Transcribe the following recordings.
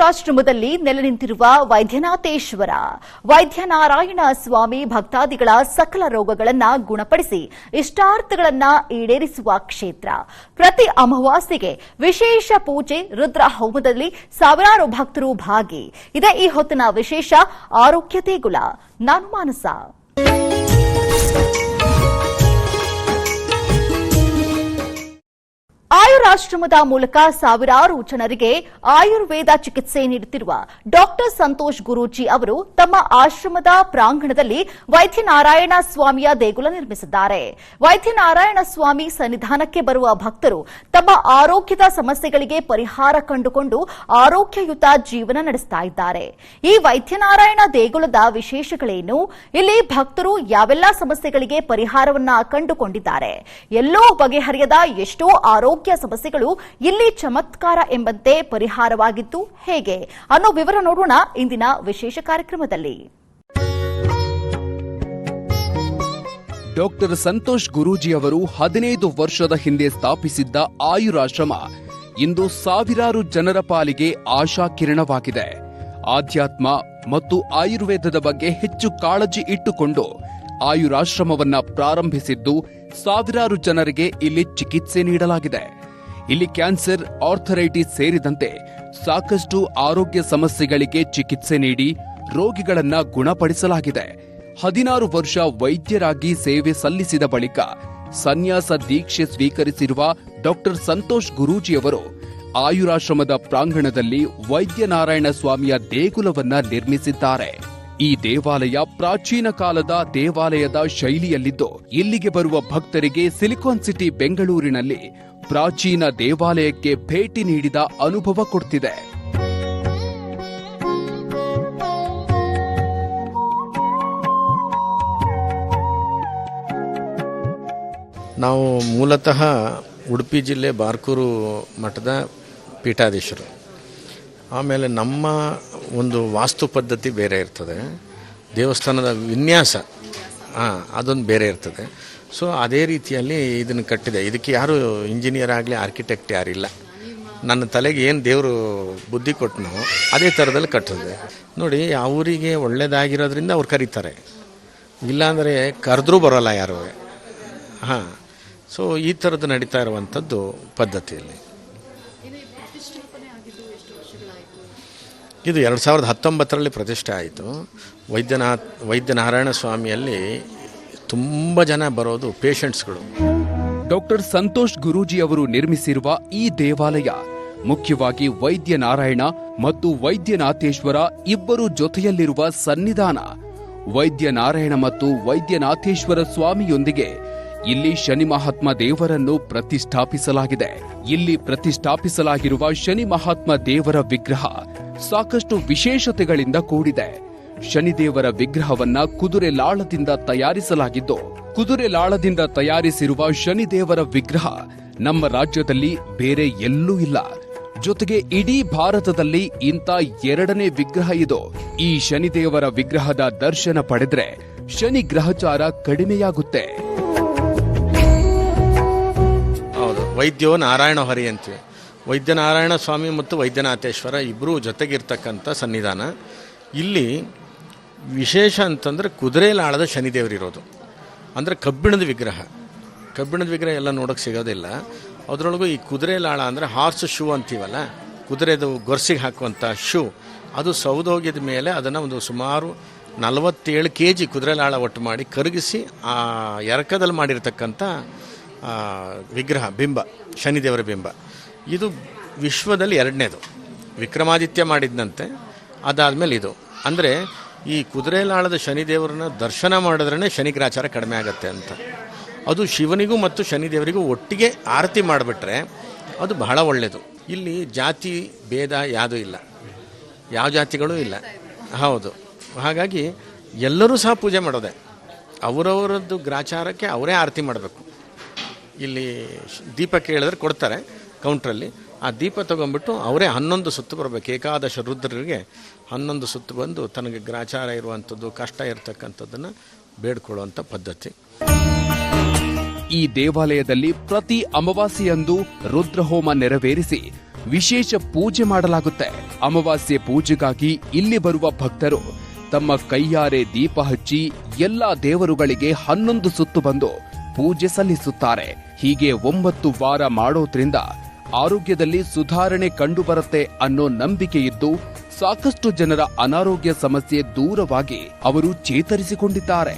ಆಯುರಾಶ್ರಮದಲ್ಲಿ ನೆಲೆ ನಿಂತಿರುವ ವೈದ್ಯನಾಥೇಶ್ವರ, ವೈದ್ಯನಾರಾಯಣ ಸ್ವಾಮಿ ಭಕ್ತಾದಿಗಳ ಸಕಲ ರೋಗಗಳನ್ನ ಗುಣಪಡಿಸಿ ಇಷ್ಟಾರ್ಥಗಳನ್ನ ಈಡೇರಿಸುವ ಕ್ಷೇತ್ರ. ಪ್ರತಿ ಅಮಾವಾಸ್ಯೆಗೆ ವಿಶೇಷ ಪೂಜೆ ರುದ್ರ ಹೋಮದಲ್ಲಿ ಸಾವಿರಾರು ಭಕ್ತರು ಭಾಗಿ. ಇದೇ ಈ ಹೊತ್ತಿನ ವಿಶೇಷ ಆರೋಗ್ಯತೆ ಗುಲ ನಾನು ಮಾನಸ. ಆಯುರಾಶ್ರಮದ ಮೂಲಕ ಸಾವಿರಾರು ಜನರಿಗೆ ಆಯುರ್ವೇದ ಚಿಕಿತ್ಸೆ ನೀಡುತ್ತಿರುವ ಡಾಕ್ಟರ್ ಸಂತೋಷ್ ಗುರೂಜಿ ಅವರು ತಮ್ಮ ಆಶ್ರಮದ ಪ್ರಾಂಗಣದಲ್ಲಿ ವೈದ್ಯನಾರಾಯಣ ಸ್ವಾಮಿಯ ದೇಗುಲ ನಿರ್ಮಿಸಿದ್ದಾರೆ. ವೈದ್ಯನಾರಾಯಣ ಸ್ವಾಮಿ ಸನ್ನಿಧಾನಕ್ಕೆ ಬರುವ ಭಕ್ತರು ತಮ್ಮ ಆರೋಗ್ಯದ ಸಮಸ್ಯೆಗಳಿಗೆ ಪರಿಹಾರ ಕಂಡುಕೊಂಡು ಆರೋಗ್ಯಯುತ ಜೀವನ ನಡೆಸ್ತಾ ಇದ್ದಾರೆ. ಈ ವೈದ್ಯನಾರಾಯಣ ದೇಗುಲದ ವಿಶೇಷಗಳೇನು? ಇಲ್ಲಿ ಭಕ್ತರು ಯಾವೆಲ್ಲ ಸಮಸ್ಯೆಗಳಿಗೆ ಪರಿಹಾರವನ್ನ ಕಂಡುಕೊಂಡಿದ್ದಾರೆ? ಎಲ್ಲೋ ಬಗೆಹರಿಯದ ಎಷ್ಟೋ ಆರೋಗ್ಯ ಸಮಸ್ಯೆಗಳು ಇಲ್ಲಿ ಚಮತ್ಕಾರ ಎಂಬಂತೆ ಪರಿಹಾರವಾಗಿತ್ತು ಹೇಗೆ? ಅನ್ನೋ ವಿವರ ನೋಡೋಣ ಇಂದಿನ ವಿಶೇಷ ಕಾರ್ಯಕ್ರಮದಲ್ಲಿ. ಡಾಕ್ಟರ್ ಸಂತೋಷ್ ಗುರೂಜಿ ಅವರು ಹದಿನೈದು ವರ್ಷದ ಹಿಂದೆ ಸ್ಥಾಪಿಸಿದ್ದ ಆಯುರಾಶ್ರಮ ಇಂದು ಸಾವಿರಾರು ಜನರ ಪಾಲಿಗೆ ಆಶಾ ಕಿರಣವಾಗಿದೆ. ಆಧ್ಯಾತ್ಮ ಮತ್ತು ಆಯುರ್ವೇದದ ಬಗ್ಗೆ ಹೆಚ್ಚು ಕಾಳಜಿ ಇಟ್ಟುಕೊಂಡು ಆಯುರಾಶ್ರಮವನ್ನ ಪ್ರಾರಂಭಿಸಿದ್ದು ಸಾವಿರಾರು ಜನರಿಗೆ ಇಲ್ಲಿ ಚಿಕಿತ್ಸೆ ನೀಡಲಾಗಿದೆ. ಇಲ್ಲಿ ಕ್ಯಾನ್ಸರ್, ಆರ್ಥರೈಟಿಸ್ ಸೇರಿದಂತೆ ಸಾಕಷ್ಟು ಆರೋಗ್ಯ ಸಮಸ್ಯೆಗಳಿಗೆ ಚಿಕಿತ್ಸೆ ನೀಡಿ ರೋಗಿಗಳನ್ನ ಗುಣಪಡಿಸಲಾಗಿದೆ. ಹದಿನಾರು ವರ್ಷ ವೈದ್ಯರಾಗಿ ಸೇವೆ ಸಲ್ಲಿಸಿದ ಬಳಿಕ ಸನ್ಯಾಸ ದೀಕ್ಷೆ ಸ್ವೀಕರಿಸಿರುವ ಡಾಕ್ಟರ್ ಸಂತೋಷ್ ಗುರೂಜಿಯವರು ಆಯುರಾಶ್ರಮದ ಪ್ರಾಂಗಣದಲ್ಲಿ ವೈದ್ಯನಾರಾಯಣ ಸ್ವಾಮಿಯ ದೇಗುಲವನ್ನ ನಿರ್ಮಿಸಿದ್ದಾರೆ. ಈ ದೇವಾಲಯ ಪ್ರಾಚೀನ ಕಾಲದ ದೇವಾಲಯದ ಶೈಲಿಯಲ್ಲಿದ್ದು, ಇಲ್ಲಿಗೆ ಬರುವ ಭಕ್ತರಿಗೆ ಸಿಲಿಕಾನ್ ಸಿಟಿ, ಬೆಂಗಳೂರಿನಲ್ಲಿ ಪ್ರಾಚೀನ ದೇವಾಲಯಕ್ಕೆ ಭೇಟಿ ನೀಡಿದ ಅನುಭವ ಕೊಡ್ತಿದೆ. ನಾವು ಮೂಲತಃ ಉಡುಪಿ ಜಿಲ್ಲೆ ಬಾರ್ಕೂರು ಮಠದ ಪೀಠಾಧೀಶರು. ಆಮೇಲೆ ನಮ್ಮ ಒಂದು ವಾಸ್ತು ಪದ್ಧತಿ ಬೇರೆ ಇರ್ತದೆ. ದೇವಸ್ಥಾನದ ವಿನ್ಯಾಸ ಹಾಂ ಅದೊಂದು ಬೇರೆ ಇರ್ತದೆ. ಸೊ ಅದೇ ರೀತಿಯಲ್ಲಿ ಇದನ್ನು ಕಟ್ಟಿದೆ. ಇದಕ್ಕೆ ಯಾರು ಇಂಜಿನಿಯರ್ ಆಗಲಿ ಆರ್ಕಿಟೆಕ್ಟ್ ಯಾರಿಲ್ಲ. ನನ್ನ ತಲೆಗೆ ಏನು ದೇವರು ಬುದ್ಧಿ ಕೊಟ್ಟನೋ ಅದೇ ಥರದಲ್ಲಿ ಕಟ್ಟಿದೆ. ನೋಡಿ, ಅವರಿಗೆ ಒಳ್ಳೆಯದಾಗಿರೋದ್ರಿಂದ ಅವ್ರು ಕರೀತಾರೆ. ಇಲ್ಲಾಂದರೆ ಕರೆದ್ರೂ ಬರೋಲ್ಲ ಯಾರು. ಹಾಂ. ಸೊ ಈ ಥರದ್ದು ನಡೀತಾ ಇರುವಂಥದ್ದು ಪದ್ಧತಿಯಲ್ಲಿ. ಇದು ಎರಡು ಸಾವಿರದ ಹತ್ತೊಂಬತ್ತರಲ್ಲಿ ಪ್ರತಿಷ್ಠೆ ಆಯಿತು. ವೈದ್ಯನಾಥ್, ವೈದ್ಯನಾರಾಯಣ ಸ್ವಾಮಿಯಲ್ಲಿ ತುಂಬ ಜನ ಬರೋದು ಪೇಷಂಟ್ಸ್ಗಳು. ಡಾಕ್ಟರ್ ಸಂತೋಷ್ ಗುರೂಜಿ ಅವರು ನಿರ್ಮಿಸಿರುವ ಈ ದೇವಾಲಯ, ಮುಖ್ಯವಾಗಿ ವೈದ್ಯನಾರಾಯಣ ಮತ್ತು ವೈದ್ಯನಾಥೇಶ್ವರ ಇಬ್ಬರು ಜೊತೆಯಲ್ಲಿರುವ ಸನ್ನಿಧಾನ. ವೈದ್ಯನಾರಾಯಣ ಮತ್ತು ವೈದ್ಯನಾಥೇಶ್ವರ ಸ್ವಾಮಿಯೊಂದಿಗೆ ಇಲ್ಲಿ ಶನಿ ಮಹಾತ್ಮ ದೇವರನ್ನು ಪ್ರತಿಷ್ಠಾಪಿಸಲಾಗಿದೆ. ಇಲ್ಲಿ ಪ್ರತಿಷ್ಠಾಪಿಸಲಾಗಿರುವ ಶನಿ ಮಹಾತ್ಮ ದೇವರ ವಿಗ್ರಹ ಸಾಕಷ್ಟು ವಿಶೇಷತೆಗಳಿಂದ ಕೂಡಿದೆ. ಶನಿದೇವರ ವಿಗ್ರಹವನ್ನ ಕುದುರೆ ಲಾಳದಿಂದ ತಯಾರಿಸಲಾಗಿದ್ದು, ಕುದುರೆ ಲಾಳದಿಂದ ತಯಾರಿಸಿರುವ ಶನಿದೇವರ ವಿಗ್ರಹ ನಮ್ಮ ರಾಜ್ಯದಲ್ಲಿ ಬೇರೆ ಎಲ್ಲೂ ಇಲ್ಲ. ಜೊತೆಗೆ ಇಡೀ ಭಾರತದಲ್ಲಿ ಇಂಥ ಎರಡನೇ ವಿಗ್ರಹ ಇದು. ಈ ಶನಿದೇವರ ವಿಗ್ರಹದ ದರ್ಶನ ಪಡೆದ್ರೆ ಶನಿ ಗ್ರಹಚಾರ ಕಡಿಮೆಯಾಗುತ್ತೆ. ವೈದ್ಯೋ ನಾರಾಯಣ ಹರಿ ಅಂತೀವಿ. ವೈದ್ಯನಾರಾಯಣ ಸ್ವಾಮಿ ಮತ್ತು ವೈದ್ಯನಾಥೇಶ್ವರ ಇಬ್ಬರೂ ಜೊತೆಗಿರ್ತಕ್ಕಂಥ ಸನ್ನಿಧಾನ. ಇಲ್ಲಿ ವಿಶೇಷ ಅಂತಂದರೆ ಕುದುರೆಲಾಳದ ಶನಿದೇವರಿರೋದು. ಅಂದರೆ ಕಬ್ಬಿಣದ ವಿಗ್ರಹ. ಕಬ್ಬಿಣದ ವಿಗ್ರಹ ಎಲ್ಲ ನೋಡೋಕ್ಕೆ ಸಿಗೋದಿಲ್ಲ. ಅದರೊಳಗೂ ಈ ಕುದುರೆಲಾಳ ಅಂದರೆ ಹಾರ್ಸ್ ಶೂ ಅಂತೀವಲ್ಲ, ಕುದುರೆದು ಗೊರ್ಸಿಗೆ ಹಾಕುವಂಥ ಶೂ, ಅದು ಸೌದೋಗಿದ ಮೇಲೆ ಅದನ್ನು ಒಂದು ಸುಮಾರು ನಲವತ್ತೇಳು ಕೆ ಜಿ ಕುದುರೆಲಾಳ ಒಟ್ಟು ಮಾಡಿ ಕರಗಿಸಿ ಆ ಎರಕದಲ್ಲಿ ಮಾಡಿರ್ತಕ್ಕಂಥ ವಿಗ್ರಹ, ಬಿಂಬ, ಶನಿದೇವರ ಬಿಂಬ. ಇದು ವಿಶ್ವದಲ್ಲಿ ಎರಡನೇದು. ವಿಕ್ರಮಾದಿತ್ಯ ಮಾಡಿದಂತೆ ಅದಾದಮೇಲೆ ಇದು. ಅಂದರೆ, ಈ ಕುದುರೆಲಾಳದ ಶನಿದೇವರನ್ನ ದರ್ಶನ ಮಾಡಿದ್ರೇ ಶನಿಗ್ರಾಚಾರ ಕಡಿಮೆ ಆಗುತ್ತೆ ಅಂತ. ಅದು ಶಿವನಿಗೂ ಮತ್ತು ಶನಿದೇವರಿಗೂ ಒಟ್ಟಿಗೆ ಆರತಿ ಮಾಡಿಬಿಟ್ರೆ ಅದು ಬಹಳ ಒಳ್ಳೆಯದು ಇಲ್ಲಿ ಜಾತಿ, ಭೇದ ಯಾವುದೂ ಇಲ್ಲ. ಯಾವ ಜಾತಿಗಳೂ ಇಲ್ಲ. ಹೌದು. ಹಾಗಾಗಿ ಎಲ್ಲರೂ ಸಹ ಪೂಜೆ ಮಾಡೋದೆ. ಅವರವರದ್ದು ಗ್ರಾಚಾರಕ್ಕೆ ಅವರೇ ಆರತಿ ಮಾಡಬೇಕು. ಇಲ್ಲಿ ದೀಪ ಕೇಳಿದ್ರೆ ಕೊಡ್ತಾರೆ ಕೌಂಟ್ರಲ್ಲಿ. ಆ ದೀಪ ತಗೊಂಡ್ಬಿಟ್ಟು ಅವರೇ ಹನ್ನೊಂದು ಸುತ್ತು ಬರಬೇಕು. ಏಕಾದಶ ರುದ್ರರಿಗೆ ಹನ್ನೊಂದು ಸುತ್ತು ಬಂದು ತನಗೆ ಗ್ರಾಚಾರ ಇರುವಂಥದ್ದು, ಕಷ್ಟ ಇರತಕ್ಕಂಥದ್ದನ್ನು ಬೇಡ್ಕೊಳ್ಳುವಂಥ ಪದ್ಧತಿ. ಈ ದೇವಾಲಯದಲ್ಲಿ ಪ್ರತಿ ಅಮಾವಾಸ್ಯೆಯಂದು ರುದ್ರಹೋಮ ನೆರವೇರಿಸಿ ವಿಶೇಷ ಪೂಜೆ ಮಾಡಲಾಗುತ್ತೆ. ಅಮಾವಾಸ್ಯೆ ಪೂಜೆಗಾಗಿ ಇಲ್ಲಿ ಬರುವ ಭಕ್ತರು ತಮ್ಮ ಕೈಯಾರೆ ದೀಪ ಹಚ್ಚಿ ಎಲ್ಲಾ ದೇವರುಗಳಿಗೆ ಹನ್ನೊಂದು ಸುತ್ತು ಬಂದು ಪೂಜೆ ಸಲ್ಲಿಸುತ್ತಾರೆ. ಹೀಗೆ ಒಂಬತ್ತು ವಾರ ಮಾಡೋದ್ರಿಂದ ಆರೋಗ್ಯದಲ್ಲಿ ಸುಧಾರಣೆ ಕಂಡುಬರುತ್ತೆ ಅನ್ನೋ ನಂಬಿಕೆ ಇದ್ದು ಸಾಕಷ್ಟು ಜನರ ಅನಾರೋಗ್ಯ ಸಮಸ್ಯೆ ದೂರವಾಗಿ ಅವರು ಚೇತರಿಸಿಕೊಂಡಿದ್ದಾರೆ.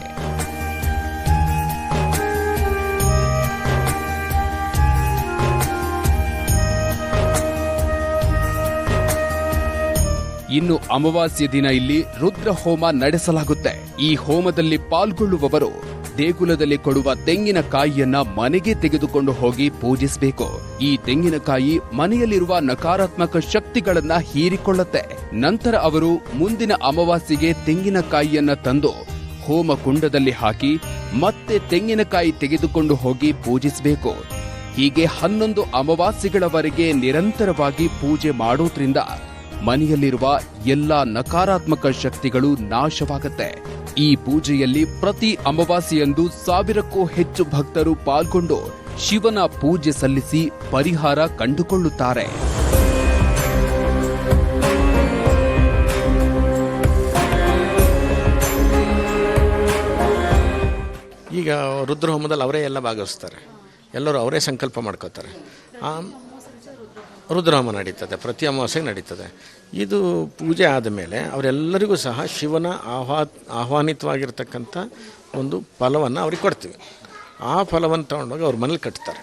ಇನ್ನು ಅಮಾವಾಸ್ಯೆ ದಿನ ಇಲ್ಲಿ ರುದ್ರ ಹೋಮ ನಡೆಸಲಾಗುತ್ತೆ. ಈ ಹೋಮದಲ್ಲಿ ಪಾಲ್ಗೊಳ್ಳುವವರು ದೇಗುಲದಲ್ಲಿ ಕೊಡುವ ತೆಂಗಿನಕಾಯಿಯನ್ನ ಮನೆಗೆ ತೆಗೆದುಕೊಂಡು ಹೋಗಿ ಪೂಜಿಸಬೇಕು. ಈ ತೆಂಗಿನಕಾಯಿ ಮನೆಯಲ್ಲಿರುವ ನಕಾರಾತ್ಮಕ ಶಕ್ತಿಗಳನ್ನ ಹೀರಿಕೊಳ್ಳುತ್ತೆ. ನಂತರ ಅವರು ಮುಂದಿನ ಅಮಾವಾಸ್ಯೆಗೆ ತೆಂಗಿನಕಾಯಿಯನ್ನ ತಂದು ಹೋಮ ಕುಂಡದಲ್ಲಿ ಹಾಕಿ ಮತ್ತೆ ತೆಂಗಿನಕಾಯಿ ತೆಗೆದುಕೊಂಡು ಹೋಗಿ ಪೂಜಿಸಬೇಕು. ಹೀಗೆ ಹನ್ನೊಂದು ಅಮಾವಾಸ್ಯೆಗಳವರೆಗೆ ನಿರಂತರವಾಗಿ ಪೂಜೆ ಮಾಡೋದ್ರಿಂದ ಮನೆಯಲ್ಲಿರುವ ಎಲ್ಲ ನಕಾರಾತ್ಮಕ ಶಕ್ತಿಗಳು ನಾಶವಾಗುತ್ತೆ. ಈ ಪೂಜೆಯಲ್ಲಿ ಪ್ರತಿ ಅಮಾವಾಸ್ಯೆಯಂದು ಸಾವಿರಕ್ಕೂ ಹೆಚ್ಚು ಭಕ್ತರು ಪಾಲ್ಗೊಂಡು ಶಿವನ ಪೂಜೆ ಸಲ್ಲಿಸಿ ಪರಿಹಾರ ಕಂಡುಕೊಳ್ಳುತ್ತಾರೆ. ಈಗ ರುದ್ರಹೋಮದಲ್ಲಿ ಅವರೇ ಎಲ್ಲ ಭಾಗವಹಿಸ್ತಾರೆ. ಎಲ್ಲರೂ ಅವರೇ ಸಂಕಲ್ಪ ಮಾಡ್ಕೋತಾರೆ ಆ ರುದ್ರಹೋಮ ನಡೀತದೆ, ಪ್ರತಿ ಅಮಾವಾಸ್ಯೆಗೆ ನಡೀತದೆ. ಇದು ಪೂಜೆ ಆದಮೇಲೆ ಅವರೆಲ್ಲರಿಗೂ ಸಹ ಶಿವನ ಆಹ್ವಾ, ಆಹ್ವಾನಿತವಾಗಿರ್ತಕ್ಕಂಥ ಒಂದು ಫಲವನ್ನು ಅವ್ರಿಗೆ ಕೊಡ್ತೀವಿ. ಆ ಫಲವನ್ನು ತೊಗೊಂಡೋಗಿ ಅವ್ರ ಮನೇಲಿ ಕಟ್ತಾರೆ.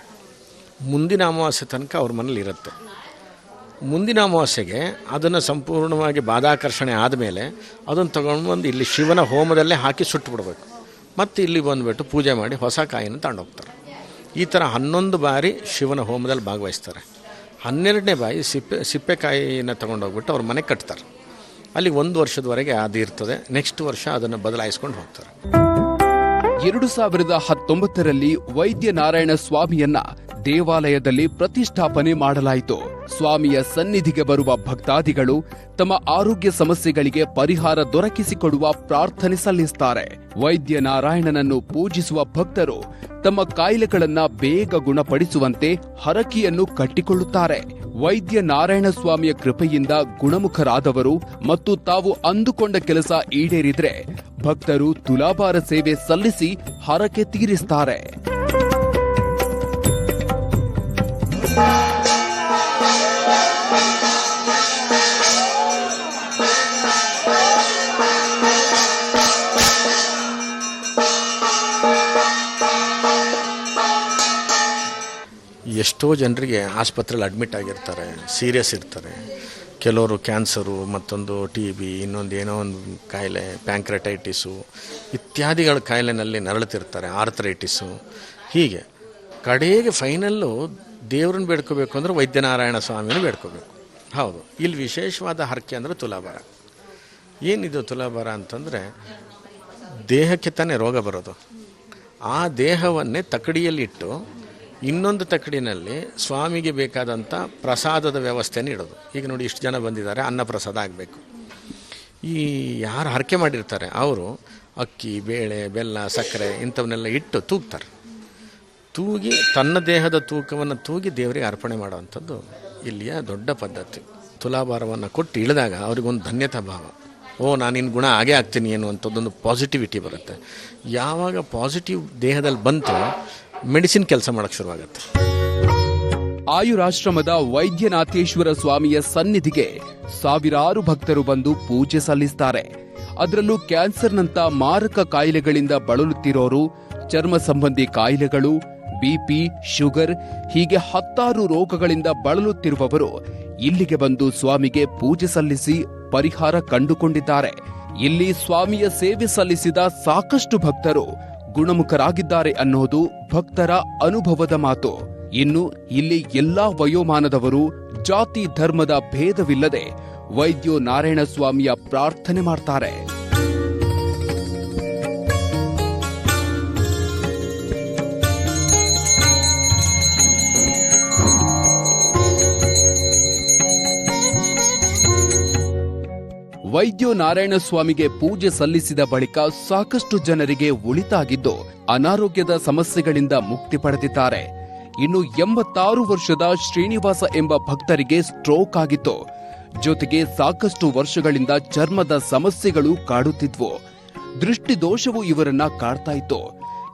ಮುಂದಿನ ಅಮಾವಾಸ್ಯೆ ತನಕ ಅವ್ರ ಮನೇಲಿ ಇರುತ್ತೆ. ಮುಂದಿನ ಅಮಾವಾಸ್ಯೆಗೆ ಅದನ್ನು ಸಂಪೂರ್ಣವಾಗಿ ಬಾಧಾಕರ್ಷಣೆ ಆದಮೇಲೆ ಅದನ್ನು ತೊಗೊಂಡು ಬಂದು ಇಲ್ಲಿ ಶಿವನ ಹೋಮದಲ್ಲೇ ಹಾಕಿ ಸುಟ್ಟು ಬಿಡಬೇಕು ಮತ್ತು ಇಲ್ಲಿ ಬಂದುಬಿಟ್ಟು ಪೂಜೆ ಮಾಡಿ ಹೊಸ ಕಾಯಿನ ತಗೊಂಡೋಗ್ತಾರೆ. ಈ ಥರ ಹನ್ನೊಂದು ಬಾರಿ ಶಿವನ ಹೋಮದಲ್ಲಿ ಭಾಗವಹಿಸ್ತಾರೆ. ಹನ್ನೆರಡನೇ ಬಾಯಿ ಸಿಪ್ಪೆ, ಸಿಪ್ಪೆಕಾಯಿನ ತೊಗೊಂಡೋಗ್ಬಿಟ್ಟು ಅವ್ರ ಮನೆ ಕಟ್ತಾರೆ. ಅಲ್ಲಿ ಒಂದು ವರ್ಷದವರೆಗೆ ಅದು ಇರ್ತದೆ. ನೆಕ್ಸ್ಟ್ ವರ್ಷ ಅದನ್ನು ಬದಲಾಯಿಸ್ಕೊಂಡು ಹೋಗ್ತಾರೆ. ಎರಡು ಸಾವಿರದ ಹತ್ತೊಂಬತ್ತರಲ್ಲಿ ವೈದ್ಯನಾರಾಯಣ ಸ್ವಾಮಿಯನ್ನ ದೇವಾಲಯದಲ್ಲಿ ಪ್ರತಿಷ್ಠಾಪನೆ ಮಾಡಲಾಯಿತು. ಸ್ವಾಮಿಯ ಸನ್ನಿಧಿಗೆ ಬರುವ ಭಕ್ತಾದಿಗಳು ತಮ್ಮ ಆರೋಗ್ಯ ಸಮಸ್ಯೆಗಳಿಗೆ ಪರಿಹಾರ ದೊರಕಿಸಿಕೊಡುವ ಪ್ರಾರ್ಥನೆ ಸಲ್ಲಿಸುತ್ತಾರೆ ವೈದ್ಯ ನಾರಾಯಣನನ್ನು ಪೂಜಿಸುವ ಭಕ್ತರು ತಮ್ಮ ಕಾಯಿಲೆಗಳನ್ನ ಬೇಗ ಗುಣಪಡಿಸುವಂತೆ ಹರಕೆಯನ್ನು ಕಟ್ಟಿಕೊಳ್ಳುತ್ತಾರೆ. ವೈದ್ಯ ನಾರಾಯಣ ಸ್ವಾಮಿಯ ಕೃಪೆಯಿಂದ ಗುಣಮುಖರಾದವರು ಮತ್ತು ತಾವು ಅಂದುಕೊಂಡ ಕೆಲಸ ಈಡೇರಿದ್ರೆ ಭಕ್ತರು ತುಲಾಭಾರ ಸೇವೆ ಸಲ್ಲಿಸಿ ಹರಕೆ ತೀರಿಸ್ತಾರೆ. ಎಷ್ಟೋ ಜನರಿಗೆ ಆಸ್ಪತ್ರೆಯಲ್ಲಿ ಅಡ್ಮಿಟ್ ಆಗಿರ್ತಾರೆ, ಸೀರಿಯಸ್ ಇರ್ತಾರೆ. ಕೆಲವರು ಕ್ಯಾನ್ಸರು, ಮತ್ತೊಂದು ಟಿ ಬಿ ಇನ್ನೊಂದು ಏನೋ ಒಂದು ಕಾಯಿಲೆ, ಪ್ಯಾಂಕ್ರೆಟೈಟಿಸು, ಇತ್ಯಾದಿಗಳ ಕಾಯಿಲೆನಲ್ಲಿ ನರಳುತ್ತಿರ್ತಾರೆ, ಆರ್ಥರೈಟಿಸು. ಹೀಗೆ, ಕಡೆಗೆ ಫೈನಲ್ಲು ದೇವ್ರನ್ನ ಬೇಡ್ಕೋಬೇಕು ಅಂದರೆ ವೈದ್ಯನಾರಾಯಣ ಸ್ವಾಮಿನ ಬೇಡ್ಕೋಬೇಕು. ಹೌದು, ಇಲ್ಲಿ ವಿಶೇಷವಾದ ಹರಕೆ ಅಂದರೆ ತುಲಾಭಾರ. ಏನಿದು ತುಲಾಭಾರ ಅಂತಂದರೆ, ದೇಹಕ್ಕೆ ತಾನೇ ರೋಗ ಬರೋದು. ಆ ದೇಹವನ್ನೇ ತಕಡಿಯಲ್ಲಿಟ್ಟು ಇನ್ನೊಂದು ತಕ್ಕಡಿನಲ್ಲಿ ಸ್ವಾಮಿಗೆ ಬೇಕಾದಂಥ ಪ್ರಸಾದದ ವ್ಯವಸ್ಥೆನ ಇಡೋದು ಈಗ ನೋಡಿ ಇಷ್ಟು ಜನ ಬಂದಿದ್ದಾರೆ ಅನ್ನ ಪ್ರಸಾದ ಆಗಬೇಕು. ಈ ಯಾರು ಹರಕೆ ಮಾಡಿರ್ತಾರೆ, ಅವರು ಅಕ್ಕಿ, ಬೇಳೆ, ಬೆಲ್ಲ, ಸಕ್ಕರೆ ಇಂಥವನ್ನೆಲ್ಲ ಇಟ್ಟು ತೂಗ್ತಾರೆ. ತೂಗಿ ತನ್ನ ದೇಹದ ತೂಕವನ್ನು ತೂಗಿ ದೇವರಿಗೆ ಅರ್ಪಣೆ ಮಾಡುವಂಥದ್ದು ಇಲ್ಲಿಯ ದೊಡ್ಡ ಪದ್ಧತಿ. ತುಲಾಭಾರವನ್ನು ಕೊಟ್ಟು ಇಳಿದಾಗ ಅವ್ರಿಗೊಂದು ಧನ್ಯತಾ ಭಾವ. ಓ, ನಾನು ಇನ್ನು ಗುಣ ಹಾಗೆ ಆಗ್ತೀನಿ ಅನ್ನುವಂಥದ್ದೊಂದು ಪಾಸಿಟಿವಿಟಿ ಬರುತ್ತೆ. ಯಾವಾಗ ಪಾಸಿಟಿವ್ ದೇಹದಲ್ಲಿ ಬಂತು ಮೆಡಿಸಿನ್ ಕೆಲಸ ಮಾಡೋಕ್ಕೆ ಶುರುವಾಗುತ್ತೆ ಆಯುರಾಶ್ರಮದ ವೈದ್ಯನಾಥೇಶ್ವರ ಸ್ವಾಮಿಯ ಸನ್ನಿಧಿಗೆ ಸಾವಿರಾರು ಭಕ್ತರು ಬಂದು ಪೂಜೆ ಸಲ್ಲಿಸುತ್ತಾರೆ ಅದರಲ್ಲೂ ಕ್ಯಾನ್ಸರ್ನಂತ ಮಾರಕ ಕಾಯಿಲೆಗಳಿಂದ ಬಳಲುತ್ತಿರೋರು, ಚರ್ಮ ಸಂಬಂಧಿ ಕಾಯಿಲೆಗಳು ಬಿಪಿ ಶುಗರ್, ಹೀಗೆ ಹತ್ತಾರು ರೋಗಗಳಿಂದ ಬಳಲುತ್ತಿರುವವರು ಇಲ್ಲಿಗೆ ಬಂದು ಸ್ವಾಮಿಗೆ ಪೂಜೆ ಸಲ್ಲಿಸಿ ಪರಿಹಾರ ಕಂಡುಕೊಂಡಿದ್ದಾರೆ. ಇಲ್ಲಿ ಸ್ವಾಮಿಯ ಸೇವೆ ಸಲ್ಲಿಸಿದ ಸಾಕಷ್ಟು ಭಕ್ತರು ಗುಣಮುಖರಾಗಿದ್ದಾರೆ ಅನ್ನೋದು ಭಕ್ತರ ಅನುಭವದ ಮಾತು. ಇನ್ನು ಇಲ್ಲಿ ಎಲ್ಲಾ ವಯೋಮಾನದವರು ಜಾತಿ ಧರ್ಮದ ಭೇದವಿಲ್ಲದೆ ವೈದ್ಯೋ ನಾರಾಯಣ ಸ್ವಾಮಿಯ ಪ್ರಾರ್ಥನೆ ಮಾಡ್ತಾರೆ. ವೈದ್ಯೋ ನಾರಾಯಣ ಸ್ವಾಮಿಗೆ ಪೂಜೆ ಸಲ್ಲಿಸಿದ ಬಳಿಕ ಸಾಕಷ್ಟು ಜನರಿಗೆ ಉಳಿತಾಗಿದ್ದು, ಅನಾರೋಗ್ಯದ ಸಮಸ್ಯೆಗಳಿಂದ ಮುಕ್ತಿ ಪಡೆದಿದ್ದಾರೆ. ಇನ್ನು ಎಂಬತ್ತಾರು ವರ್ಷದ ಶ್ರೀನಿವಾಸ ಎಂಬ ಭಕ್ತರಿಗೆ ಸ್ಟ್ರೋಕ್ ಆಗಿತ್ತು. ಜೊತೆಗೆ ಸಾಕಷ್ಟು ವರ್ಷಗಳಿಂದ ಚರ್ಮದ ಸಮಸ್ಯೆಗಳು ಕಾಡುತ್ತಿದ್ವು. ದೃಷ್ಟಿದೋಷವು ಇವರನ್ನ ಕಾಡ್ತಾ ಇತ್ತು.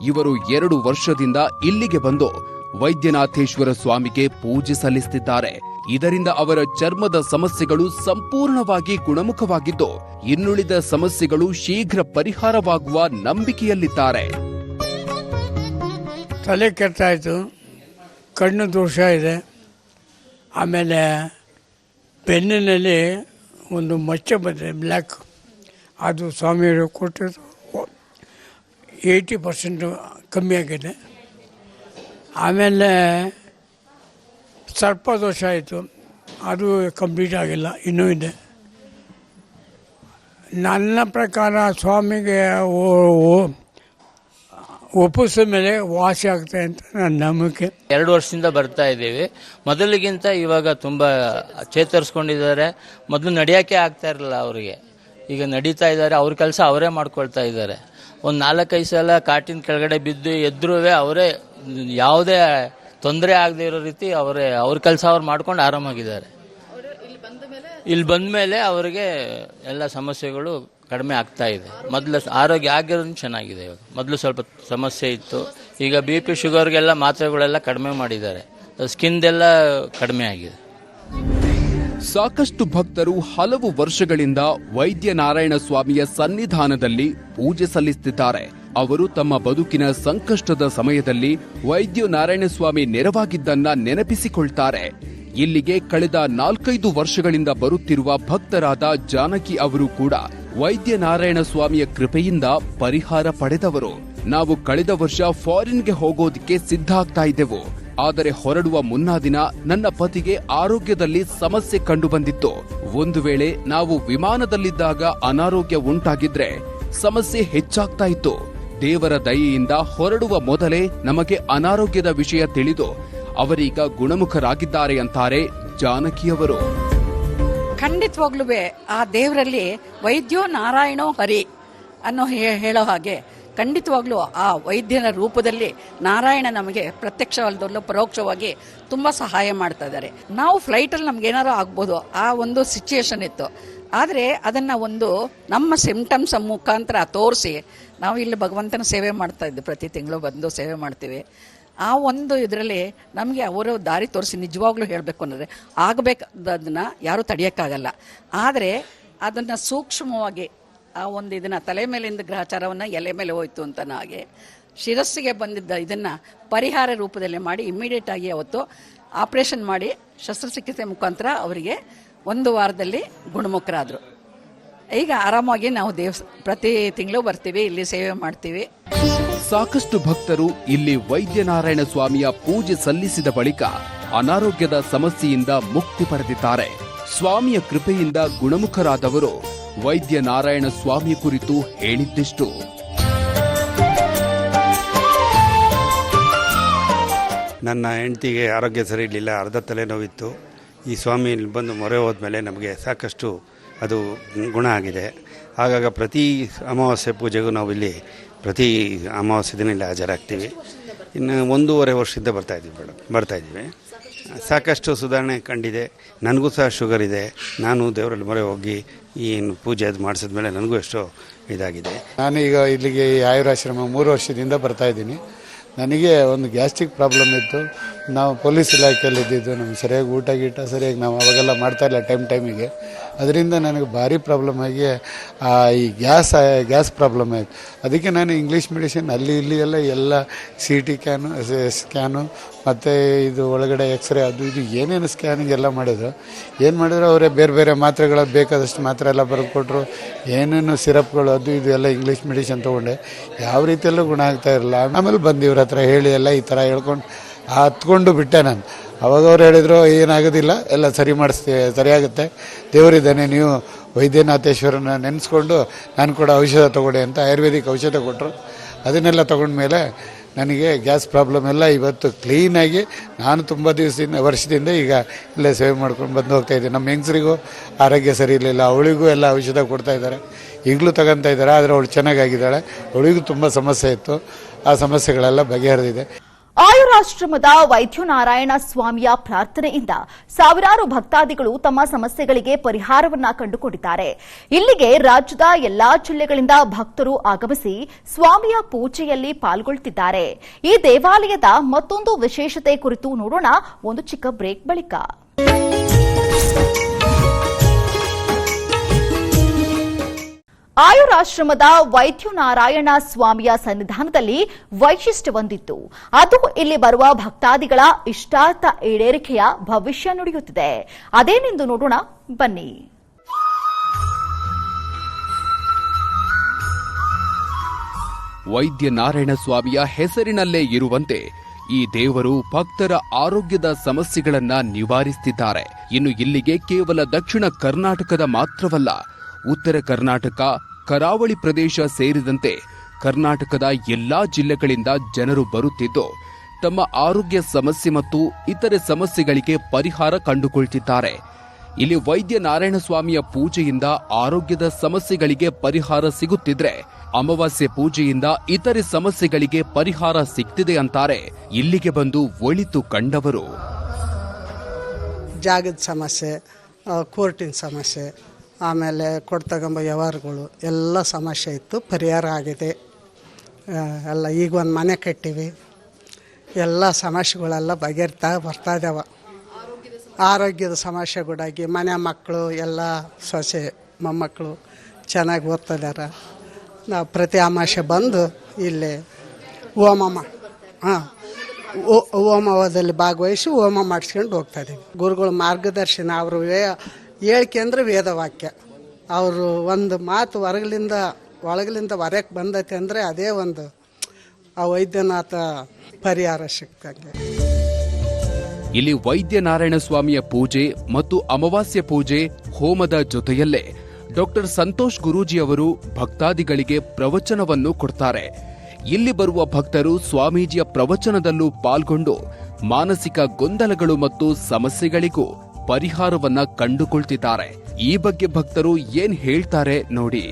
ಇವರು ಎರಡು ವರ್ಷದಿಂದ ಇಲ್ಲಿಗೆ ಬಂದು ವೈದ್ಯನಾಥೇಶ್ವರ ಸ್ವಾಮಿಗೆ ಪೂಜೆ ಸಲ್ಲಿಸುತ್ತಿದ್ದಾರೆ. ಇದರಿಂದ ಅವರ ಚರ್ಮದ ಸಮಸ್ಯೆಗಳು ಸಂಪೂರ್ಣವಾಗಿ ಗುಣಮುಖವಾಗಿದ್ದು, ಇನ್ನುಳಿದ ಸಮಸ್ಯೆಗಳು ಶೀಘ್ರ ಪರಿಹಾರವಾಗುವ ನಂಬಿಕೆಯಲ್ಲಿದ್ದಾರೆ. ತಲೆ ಕೆಟ್ಟಾಯಿತು, ಕಣ್ಣು ದೋಷ ಇದೆ. ಆಮೇಲೆ ಬೆನ್ನಿನಲ್ಲಿ ಒಂದು ಮಚ್ಚೆ ಬಂದಿದೆ, ಬ್ಲ್ಯಾಕ್. ಅದು ಸ್ವಾಮಿಯವರು ಕೊಟ್ಟಿದ್ದು. ಏಯ್ಟಿ ಪರ್ಸೆಂಟು ಕಮ್ಮಿ ಆಗಿದೆ. ಆಮೇಲೆ ಸರ್ಪದೋಷ ಆಯಿತು. ಅದು ಕಂಪ್ಲೀಟ್ ಆಗಿಲ್ಲ, ಇನ್ನೂ ಇದೆ. ನನ್ನ ಪ್ರಕಾರ ಸ್ವಾಮಿಗೆ ಒಪ್ಪಿಸಿದ ಮೇಲೆ ವಾಸಿ ಆಗ್ತದೆ ಅಂತ ನನ್ನ ನಂಬಿಕೆ. ಎರಡು ವರ್ಷದಿಂದ ಬರ್ತಾ ಇದ್ದೀವಿ. ಮೊದಲಿಗಿಂತ ಇವಾಗ ತುಂಬ ಚೇತರಿಸ್ಕೊಂಡಿದ್ದಾರೆ. ಮೊದಲು ನಡೆಯೋಕ್ಕೆ ಆಗ್ತಾ ಇರಲಿಲ್ಲ ಅವರಿಗೆ. ಈಗ ನಡೀತಾ ಇದ್ದಾರೆ. ಅವ್ರ ಕೆಲಸ ಅವರೇ ಮಾಡ್ಕೊಳ್ತಾ ಇದ್ದಾರೆ. ಒಂದು ನಾಲ್ಕೈದು ಸಲ ಕಾಟಿನ ಕೆಳಗಡೆ ಬಿದ್ದು ಎದ್ರೂ ಅವರೇ ಯಾವುದೇ ತೊಂದರೆ ಆಗದೆ ಇರೋ ರೀತಿ ಅವರೇ, ಅವ್ರ ಕೆಲಸ ಅವ್ರು ಮಾಡ್ಕೊಂಡು ಆರಾಮಾಗಿದ್ದಾರೆ. ಇಲ್ಲಿ ಬಂದ ಮೇಲೆ ಅವರಿಗೆ ಎಲ್ಲ ಸಮಸ್ಯೆಗಳು ಕಡಿಮೆ ಆಗ್ತಾ ಇದೆ. ಮೊದಲು ಆರೋಗ್ಯ ಆಗಿರೋದು ಚೆನ್ನಾಗಿದೆ ಇವಾಗ. ಮೊದಲು ಸ್ವಲ್ಪ ಸಮಸ್ಯೆ ಇತ್ತು. ಈಗ ಬಿ ಪಿ ಶುಗರ್ಗೆಲ್ಲ ಮಾತ್ರೆಗಳೆಲ್ಲ ಕಡಿಮೆ ಮಾಡಿದ್ದಾರೆ. ಸ್ಕಿನ್ದೆಲ್ಲ ಕಡಿಮೆ ಆಗಿದೆ. ಸಾಕಷ್ಟು ಭಕ್ತರು ಹಲವು ವರ್ಷಗಳಿಂದ ವೈದ್ಯನಾರಾಯಣ ಸ್ವಾಮಿಯ ಸನ್ನಿಧಾನದಲ್ಲಿ ಪೂಜೆ ಸಲ್ಲಿಸುತ್ತಿದ್ದಾರೆ. ಅವರು ತಮ್ಮ ಬದುಕಿನ ಸಂಕಷ್ಟದ ಸಮಯದಲ್ಲಿ ವೈದ್ಯ ನಾರಾಯಣ ಸ್ವಾಮಿ ನೆರವಾಗಿದ್ದನ್ನ ನೆನಪಿಸಿಕೊಳ್ತಾರೆ. ಇಲ್ಲಿಗೆ ಕಳೆದ ನಾಲ್ಕೈದು ವರ್ಷಗಳಿಂದ ಬರುತ್ತಿರುವ ಭಕ್ತರಾದ ಜಾನಕಿ ಅವರು ಕೂಡ ವೈದ್ಯ ನಾರಾಯಣ ಸ್ವಾಮಿಯ ಕೃಪೆಯಿಂದ ಪರಿಹಾರ ಪಡೆದವರು. ನಾವು ಕಳೆದ ವರ್ಷ ಫಾರಿನ್ಗೆ ಹೋಗೋದಕ್ಕೆ ಸಿದ್ಧ ಆಗ್ತಾ ಇದ್ದೆವು. ಆದರೆ ಹೊರಡುವ ಮುನ್ನಾ ದಿನ ನನ್ನ ಪತಿಗೆ ಆರೋಗ್ಯದಲ್ಲಿ ಸಮಸ್ಯೆ ಕಂಡು ಬಂದಿತ್ತು. ಒಂದು ವೇಳೆ ನಾವು ವಿಮಾನದಲ್ಲಿದ್ದಾಗ ಅನಾರೋಗ್ಯ ಉಂಟಾಗಿದ್ರೆ ಸಮಸ್ಯೆ ಹೆಚ್ಚಾಗ್ತಾ ಇತ್ತು. ದೇವರ ದಯೆಯಿಂದ ಹೊರಡುವ ಮೊದಲೇ ನಮಗೆ ಅನಾರೋಗ್ಯದ ವಿಷಯ ತಿಳಿದು ಅವರೀಗ ಗುಣಮುಖರಾಗಿದ್ದಾರೆ ಅಂತಾರೆ ಜಾನಕಿಯವರು. ಖಂಡಿತವಾಗ್ಲೂ ಆ ದೇವರಲ್ಲಿ ವೈದ್ಯೋ ನಾರಾಯಣೋ ಹರಿ ಅನ್ನೋ ಹೇಳೋ ಹಾಗೆ. ಖಂಡಿತವಾಗ್ಲೂ ಆ ವೈದ್ಯನ ರೂಪದಲ್ಲಿ ನಾರಾಯಣ ನಮಗೆ ಪ್ರತ್ಯಕ್ಷವಲ್ಲದಲ್ಲೂ ಪರೋಕ್ಷವಾಗಿ ತುಂಬ ಸಹಾಯ ಮಾಡ್ತಾ ಇದ್ದಾರೆ. ನಾವು ಫ್ಲೈಟಲ್ಲಿ ನಮ್ಗೆ ಏನಾರು ಆಗ್ಬೋದು, ಆ ಒಂದು ಸಿಚುಯೇಷನ್ ಇತ್ತು. ಆದರೆ ಅದನ್ನು ಒಂದು ನಮ್ಮ ಸಿಂಪ್ಟಮ್ಸ್ ಮುಖಾಂತರ ತೋರಿಸಿ ನಾವು ಇಲ್ಲಿ ಭಗವಂತನ ಸೇವೆ ಮಾಡ್ತಾ ಇದ್ವಿ. ಪ್ರತಿ ತಿಂಗಳು ಬಂದು ಸೇವೆ ಮಾಡ್ತೀವಿ. ಆ ಒಂದು ಇದರಲ್ಲಿ ನಮಗೆ ಅವರು ದಾರಿ ತೋರಿಸಿ ನಿಜವಾಗ್ಲೂ ಹೇಳಬೇಕು ಅಂದರೆ ಆಗಬೇಕಾದನ್ನು ಯಾರೂ ತಡೆಯೋಕ್ಕಾಗಲ್ಲ. ಆದರೆ ಅದನ್ನು ಸೂಕ್ಷ್ಮವಾಗಿ ಆ ಒಂದು ಇದನ್ನು ತಲೆ ಮೇಲಿಂದ ಗ್ರಹಚಾರವನ್ನು ಎಲೆ ಮೇಲೆ ಹೋಯ್ತು ಅಂತ ಹಾಗೆ. ಶಿರಸ್ಸಿಗೆ ಬಂದಿದ್ದ ಇದನ್ನು ಪರಿಹಾರ ರೂಪದಲ್ಲಿ ಮಾಡಿ ಇಮ್ಮಿಡಿಯೇಟ್ ಆಗಿ ಅವತ್ತು ಆಪರೇಷನ್ ಮಾಡಿ ಶಸ್ತ್ರಚಿಕಿತ್ಸೆ ಮುಖಾಂತರ ಅವರಿಗೆ ಒಂದು ವಾರದಲ್ಲಿ ಗುಣಮುಖರಾದರು. ಈಗ ಆರಾಮಾಗಿ ನಾವು ದೇವಸ್, ಪ್ರತಿ ತಿಂಗಳು ಬರ್ತೀವಿ, ಇಲ್ಲಿ ಸೇವೆ ಮಾಡ್ತೀವಿ. ಸಾಕಷ್ಟು ಭಕ್ತರು ಇಲ್ಲಿ ವೈದ್ಯನಾರಾಯಣ ಸ್ವಾಮಿಯ ಪೂಜೆ ಸಲ್ಲಿಸಿದ ಬಳಿಕ ಅನಾರೋಗ್ಯದ ಸಮಸ್ಯೆಯಿಂದ ಮುಕ್ತಿ ಪಡೆದಿದ್ದಾರೆ. ಸ್ವಾಮಿಯ ಕೃಪೆಯಿಂದ ಗುಣಮುಖರಾದವರು ವೈದ್ಯ ನಾರಾಯಣ ಸ್ವಾಮಿ ಕುರಿತು ಹೇಳಿದ್ದಿಷ್ಟು. ನನ್ನ ಹೆಂಡತಿಗೆ ಆರೋಗ್ಯ ಸರಿ ಇರಲಿಲ್ಲ, ಅರ್ಧ ತಲೆನೋವಿತ್ತು. ಈ ಸ್ವಾಮಿ ಬಂದು ಮೊರೆ ಹೋದ್ಮೇಲೆ ನಮಗೆ ಸಾಕಷ್ಟು ಅದು ಗುಣ ಆಗಿದೆ. ಆಗಾಗ ಪ್ರತಿ ಅಮಾವಾಸ್ಯೆ ಪೂಜೆಗೂ ನಾವು ಇಲ್ಲಿ ಪ್ರತಿ ಅಮಾವಾಸ್ಯೆ ದಿನ ಇಲ್ಲಿ ಹಾಜರಾಗ್ತೀವಿ. ಇನ್ನು ಒಂದೂವರೆ ವರ್ಷದಿಂದ ಬರ್ತಾಯಿದ್ದೀವಿ ಮೇಡಮ್ ಬರ್ತಾಯಿದ್ದೀವಿ ಸಾಕಷ್ಟು ಸುಧಾರಣೆ ಕಂಡಿದೆ. ನನಗೂ ಸಹ ಶುಗರ್ ಇದೆ. ನಾನು ದೇವರಲ್ಲಿ ಮೊರೆ ಹೋಗಿ ಏನು ಪೂಜೆ ಅದು ಮಾಡಿಸಿದ್ಮೇಲೆ ನನಗೂ ಎಷ್ಟೋ ಇದಾಗಿದೆ. ನಾನೀಗ ಇಲ್ಲಿಗೆ ಆಯುರಾಶ್ರಮ ಮೂರು ವರ್ಷದಿಂದ ಬರ್ತಾ ಇದ್ದೀನಿ. ನನಗೆ ಒಂದು ಗ್ಯಾಸ್ಟ್ರಿಕ್ ಪ್ರಾಬ್ಲಮ್ ಇತ್ತು. ನಾವು ಪೊಲೀಸ್ ಇಲಾಖೆಯಲ್ಲಿ ಇದ್ದಿದ್ದು ನಮ್ಗೆ ಸರಿಯಾಗಿ ಊಟ ಗೀಟ ಸರಿಯಾಗಿ ನಾವು ಅವಾಗೆಲ್ಲ ಮಾಡ್ತಾ ಇಲ್ಲ ಟೈಮ್ ಟೈಮಿಗೆ. ಅದರಿಂದ ನನಗೆ ಭಾರಿ ಪ್ರಾಬ್ಲಮ್ ಆಗಿ ಈ ಗ್ಯಾಸ್ ಗ್ಯಾಸ್ ಪ್ರಾಬ್ಲಮ್ ಆಯಿತು. ಅದಕ್ಕೆ ನಾನು ಇಂಗ್ಲೀಷ್ ಮೆಡಿಸಿನ್ ಅಲ್ಲಿ ಇಲ್ಲಿ ಎಲ್ಲ ಎಲ್ಲ ಸಿ ಟಿ ಕ್ಯಾನು ಸ್ಕ್ಯಾನು ಮತ್ತು ಇದು ಒಳಗಡೆ ಎಕ್ಸ್ರೇ ಅದು ಇದು ಏನೇನು ಸ್ಕ್ಯಾನಿಂಗ್ ಎಲ್ಲ ಮಾಡಿದ್ರು. ಏನು ಮಾಡಿದ್ರು ಅವರೇ ಬೇರೆ ಬೇರೆ ಮಾತ್ರೆಗಳು ಬೇಕಾದಷ್ಟು ಮಾತ್ರೆ ಎಲ್ಲ ಬರೆದುಕೊಟ್ರು ಏನೇನು ಸಿರಪ್ಗಳು ಅದು ಇದು ಎಲ್ಲ ಇಂಗ್ಲೀಷ್ ಮೆಡಿಸಿನ್ ತೊಗೊಂಡೆ. ಯಾವ ರೀತಿಯಲ್ಲೂ ಗುಣ ಆಗ್ತಾ ಇರಲಿಲ್ಲ. ಆಮೇಲೆ ಬಂದು ಇವ್ರ ಹತ್ರ ಹೇಳಿ ಎಲ್ಲ ಈ ಥರ ಹೇಳ್ಕೊಂಡು ಹತ್ಕೊಂಡು ಬಿಟ್ಟೆ ನಾನು. ಅವಾಗ ಅವ್ರು ಹೇಳಿದರು, ಏನಾಗೋದಿಲ್ಲ, ಎಲ್ಲ ಸರಿ ಮಾಡಿಸ್ತೀವಿ ಸರಿಯಾಗುತ್ತೆ. ದೇವರಿದ್ದಾನೆ, ನೀವು ವೈದ್ಯನಾಥೇಶ್ವರನ ನೆನೆಸ್ಕೊಂಡು ನಾನು ಕೂಡ ಔಷಧ ತೊಗೊಡೆ ಅಂತ ಆಯುರ್ವೇದಿಕ್ ಔಷಧ ಕೊಟ್ಟರು ಅದನ್ನೆಲ್ಲ ತಗೊಂಡ್ಮೇಲೆ ನನಗೆ ಗ್ಯಾಸ್ ಪ್ರಾಬ್ಲಮ್ ಎಲ್ಲ ಇವತ್ತು ಕ್ಲೀನಾಗಿ ನಾನು ತುಂಬ ದಿವಸದಿಂದ, ವರ್ಷದಿಂದ ಈಗ ಇಲ್ಲೇ ಸೇವೆ ಮಾಡ್ಕೊಂಡು ಬಂದು ಹೋಗ್ತಾ ಇದ್ದೀನಿ. ನಮ್ಮ ಹೆಂಗಸರಿಗೂ ಆರೋಗ್ಯ ಸರಿ ಇರಲಿಲ್ಲ. ಅವಳಿಗೂ ಎಲ್ಲ ಔಷಧ ಕೊಡ್ತಾ ಇದ್ದಾರೆ. ಈಗಲೂ ತಗೊತಾ ಇದ್ದಾರೆ, ಆದರೆ ಅವಳು ಚೆನ್ನಾಗಾಗಿದ್ದಾಳೆ. ಅವಳಿಗೂ ತುಂಬ ಸಮಸ್ಯೆ ಇತ್ತು. ಆ ಸಮಸ್ಯೆಗಳೆಲ್ಲ ಬಗೆಹರಿದಿದೆ. ಆಯುರಾಶ್ರಮದ ವೈದ್ಯನಾರಾಯಣ ಸ್ವಾಮಿಯ ಪ್ರಾರ್ಥನೆಯಿಂದ ಸಾವಿರಾರು ಭಕ್ತಾದಿಗಳು ತಮ್ಮ ಸಮಸ್ಯೆಗಳಿಗೆ ಪರಿಹಾರವನ್ನ ಕಂಡುಕೊಂಡಿದ್ದಾರೆ. ಇಲ್ಲಿಗೆ ರಾಜ್ಯದ ಎಲ್ಲಾ ಜಿಲ್ಲೆಗಳಿಂದ ಭಕ್ತರು ಆಗಮಿಸಿ ಸ್ವಾಮಿಯ ಪೂಜೆಯಲ್ಲಿ ಪಾಲ್ಗೊಳ್ಳುತ್ತಿದ್ದಾರೆ ಈ ದೇವಾಲಯದ ಮತ್ತೊಂದು ವಿಶೇಷತೆ ಕುರಿತು ನೋಡೋಣ. ಒಂದು ಚಿಕ್ಕ ಬ್ರೇಕ್ ಬಳಿಕ. ಆಯುರಾಶ್ರಮದ ವೈದ್ಯನಾರಾಯಣ ಸ್ವಾಮಿಯ ಸನ್ನಿಧಾನದಲ್ಲಿ ವೈಶಿಷ್ಟ್ಯವೊಂದಿತ್ತು ಅದು ಇಲ್ಲಿ ಬರುವ ಭಕ್ತಾದಿಗಳ ಇಷ್ಟಾರ್ಥ ಈಡೇರಿಕೆಯ ಭವಿಷ್ಯ ನುಡಿಯುತ್ತಿದೆ. ಅದೇನೆಂದು ನೋಡೋಣ, ಬನ್ನಿ. ವೈದ್ಯ ನಾರಾಯಣ ಸ್ವಾಮಿಯ ಹೆಸರಿನಲ್ಲೇ ಇರುವಂತೆ ಈ ದೇವರು ಭಕ್ತರ ಆರೋಗ್ಯದ ಸಮಸ್ಯೆಗಳನ್ನ ನಿವಾರಿಸುತ್ತಿದ್ದಾರೆ ಇನ್ನು ಇಲ್ಲಿಗೆ ಕೇವಲ ದಕ್ಷಿಣ ಕರ್ನಾಟಕದ ಮಾತ್ರವಲ್ಲ ಉತ್ತರ ಕರ್ನಾಟಕ, ಕರಾವಳಿ ಪ್ರದೇಶ ಸೇರಿದಂತೆ ಕರ್ನಾಟಕದ ಎಲ್ಲಾ ಜಿಲ್ಲೆಗಳಿಂದ ಜನರು ಬರುತ್ತಿದ್ದು, ತಮ್ಮ ಆರೋಗ್ಯ ಸಮಸ್ಯೆ ಮತ್ತು ಇತರೆ ಸಮಸ್ಯೆಗಳಿಗೆ ಪರಿಹಾರ ಕಂಡುಕೊಳ್ತಿದ್ದಾರೆ. ಇಲ್ಲಿ ವೈದ್ಯ ನಾರಾಯಣ ಸ್ವಾಮಿಯ ಪೂಜೆಯಿಂದ ಆರೋಗ್ಯದ ಸಮಸ್ಯೆಗಳಿಗೆ ಪರಿಹಾರ ಸಿಗುತ್ತಿದ್ರೆ, ಅಮಾವಾಸ್ಯೆ ಪೂಜೆಯಿಂದ ಇತರೆ ಸಮಸ್ಯೆಗಳಿಗೆ ಪರಿಹಾರ ಸಿಗ್ತಿದೆ ಅಂತಾರೆ. ಇಲ್ಲಿಗೆ ಬಂದು ಒಳಿತು ಕಂಡವರು. ಜಾಗದ ಸಮಸ್ಯೆ ಕೋರ್ಟಿನ ಸಮಸ್ಯೆ ಆಮೇಲೆ ಕೊಡ್ತಗೊಂಬ ವ್ಯವಹಾರಗಳು, ಎಲ್ಲ ಸಮಸ್ಯೆ ಇತ್ತು, ಪರಿಹಾರ ಆಗಿದೆ. ಎಲ್ಲ ಈಗ ಒಂದು ಮನೆ ಕಟ್ಟಿವಿ. ಎಲ್ಲ ಸಮಸ್ಯೆಗಳೆಲ್ಲ ಬಗೆರ್ತಾ ಬರ್ತಾ ಇದ್ದಾವೆ ಆರೋಗ್ಯದ ಸಮಸ್ಯೆಗಳಾಗಿ ಮನೆ ಮಕ್ಕಳು, ಎಲ್ಲ ಸೊಸೆ, ಮೊಮ್ಮಕ್ಕಳು ಚೆನ್ನಾಗಿ ಓದ್ತಿದ್ದಾರೆ ನಾವು ಪ್ರತಿ ಅಮಾಸೆ ಬಂದು ಇಲ್ಲಿ ಹೋಮ ಹಾಂ ಹೋಮದಲ್ಲಿ ಭಾಗವಹಿಸಿ ಹೋಮ ಮಾಡಿಸ್ಕೊಂಡು ಹೋಗ್ತಾ ಇದೀವಿ. ಗುರುಗಳ ಮಾರ್ಗದರ್ಶನ, ಅವರು ಹೇಳಿಕೆ ಅಂದರೆ ವೇದವಾಕ್ಯ. ಅವರು ಒಂದು ಮಾತು ಹೊರಗಲಿಂದ ಒಳಗಲಿಂದ ಹೊರಕ್ಕೆ ಬಂದೈತೆ ಅಂದರೆ ಅದೇ ಒಂದು ಆ ವೈದ್ಯನಾಥ ಪರಿಹಾರ ಸಿಕ್ತಂಗೆ. ಇಲ್ಲಿ ವೈದ್ಯ ನಾರಾಯಣ ಸ್ವಾಮಿಯ ಪೂಜೆ ಮತ್ತು ಅಮಾವಾಸ್ಯ ಪೂಜೆ ಹೋಮದ ಜೊತೆಯಲ್ಲೇ ಡಾಕ್ಟರ್ ಸಂತೋಷ್ ಗುರೂಜಿ ಅವರು ಭಕ್ತಾದಿಗಳಿಗೆ ಪ್ರವಚನವನ್ನು ಕೊಡ್ತಾರೆ. ಇಲ್ಲಿ ಬರುವ ಭಕ್ತರು ಸ್ವಾಮೀಜಿಯ ಪ್ರವಚನದಲ್ಲೂ ಪಾಲ್ಗೊಂಡು ಮಾನಸಿಕ ಗೊಂದಲಗಳು ಮತ್ತು ಸಮಸ್ಯೆಗಳಿಗೂ ಪರಿಹಾರವನ್ನ ಕಂಡುಕೊಳ್ತಿದ್ದಾರೆ. ಈ ಬಗ್ಗೆ ಭಕ್ತರು ಏನ್ ಹೇಳ್ತಾರೆ ನೋಡಿ.